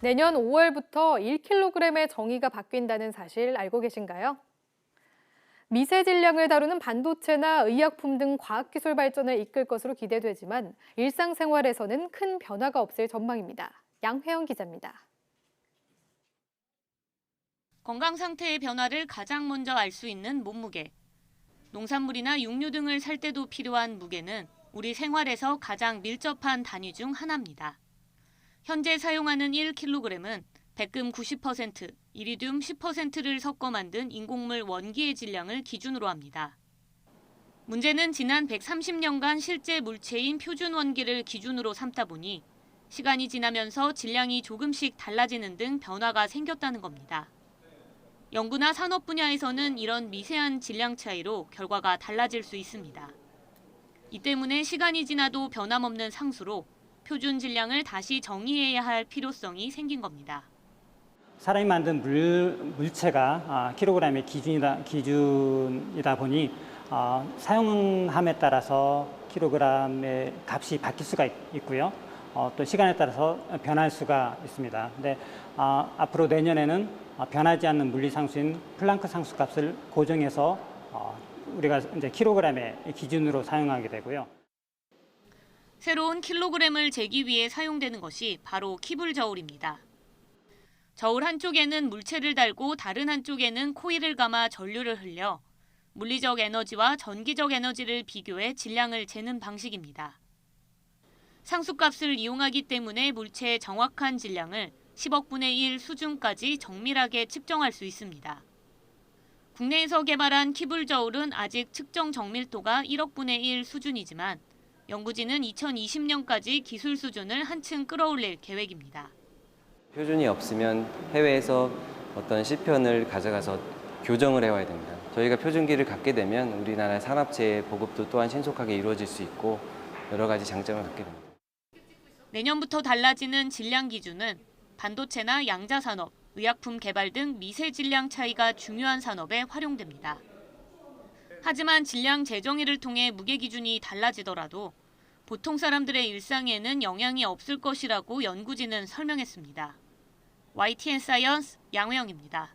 내년 5월부터 1kg의 정의가 바뀐다는 사실 알고 계신가요? 미세 질량을 다루는 반도체나 의약품 등 과학기술 발전을 이끌 것으로 기대되지만 일상생활에서는 큰 변화가 없을 전망입니다. 양회영 기자입니다. 건강 상태의 변화를 가장 먼저 알 수 있는 몸무게. 농산물이나 육류 등을 살 때도 필요한 무게는 우리 생활에서 가장 밀접한 단위 중 하나입니다. 현재 사용하는 1kg은 백금 90%, 이리듐 10%를 섞어 만든 인공물 원기의 질량을 기준으로 합니다. 문제는 지난 130년간 실제 물체인 표준 원기를 기준으로 삼다 보니 시간이 지나면서 질량이 조금씩 달라지는 등 변화가 생겼다는 겁니다. 연구나 산업 분야에서는 이런 미세한 질량 차이로 결과가 달라질 수 있습니다. 이 때문에 시간이 지나도 변함없는 상수로 표준 질량을 다시 정의해야 할 필요성이 생긴 겁니다. 사람이 만든 물, 물체가 아, 킬로그램의 기준이다, 기준이다 보니 아, 사용함에 따라서 킬로그램의 값이 바뀔 수가 있, 있고요. 어, 또 시간에 따라서 변할 수가 있습니다. 근데 아, 앞으로 내년에는 아, 변하지 않는 물리 상수인 플랑크 상수 값을 고정해서 어, 우리가 이제 킬로그램의 기준으로 사용하게 되고요. 새로운 킬로그램을 재기 위해 사용되는 것이 바로 키불 저울입니다. 저울 한쪽에는 물체를 달고 다른 한쪽에는 코일을 감아 전류를 흘려 물리적 에너지와 전기적 에너지를 비교해 질량을 재는 방식입니다. 상수값을 이용하기 때문에 물체의 정확한 질량을 10억분의 1 수준까지 정밀하게 측정할 수 있습니다. 국내에서 개발한 키불 저울은 아직 측정 정밀도가 1억분의 1 수준이지만 연구진은 2020년까지 기술 수준을 한층 끌어올릴 계획입니다. 표준이 없으면 해외에서 어떤 시편을 가져가서 교정을 해와야 됩니다. 저희가 표준기를 갖게 되면 우리나라 산업체의 보급도 또한 신속하게 이루어질 수 있고 여러 가지 장점을 갖게 됩니다. 내년부터 달라지는 질량 기준은 반도체나 양자산업, 의약품 개발 등 미세 질량 차이가 중요한 산업에 활용됩니다. 하지만 질량 재정의를 통해 무게 기준이 달라지더라도 보통 사람들의 일상에는 영향이 없을 것이라고 연구진은 설명했습니다. YTN 사이언스 양호영입니다.